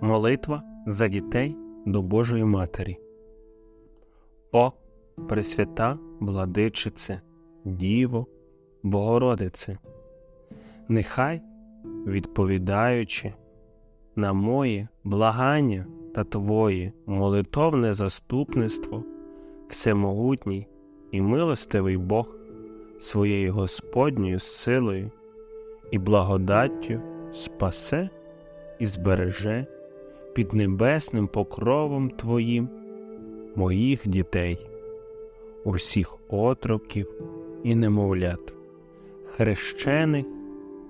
Молитва за дітей до Божої Матері. О, Пресвята владичице, Діво, Богородице, нехай, відповідаючи на моє благання та Твоє молитовне заступництво, всемогутній і милостивий Бог своєю Господньою силою і благодаттю спасе і збереже під небесним покровом Твоїм моїх дітей, усіх отроків і немовлят, хрещених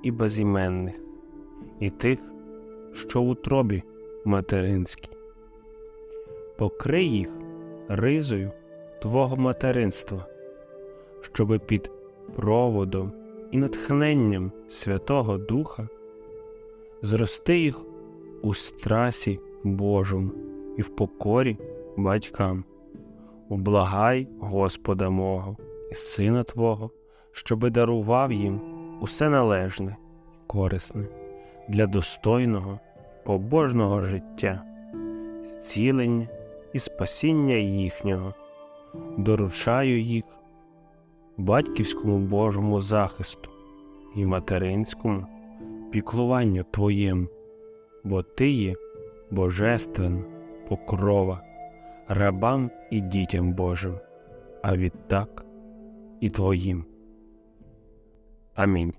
і безіменних, і тих, що в утробі материнській. Покрий їх ризою Твого материнства, щоби під проводом і натхненням Святого Духа зрости їх у страсі Божому і в покорі батькам. Ублагай Господа мого і Сина Твого, щоби дарував їм усе належне, корисне для достойного, побожного життя, зцілення і спасіння їхнього, доручаю їх батьківському Божому захисту і материнському піклуванню Твоєму, бо Ти є божествен покрова рабам і дітям Божим, а відтак і Твоїм. Амінь.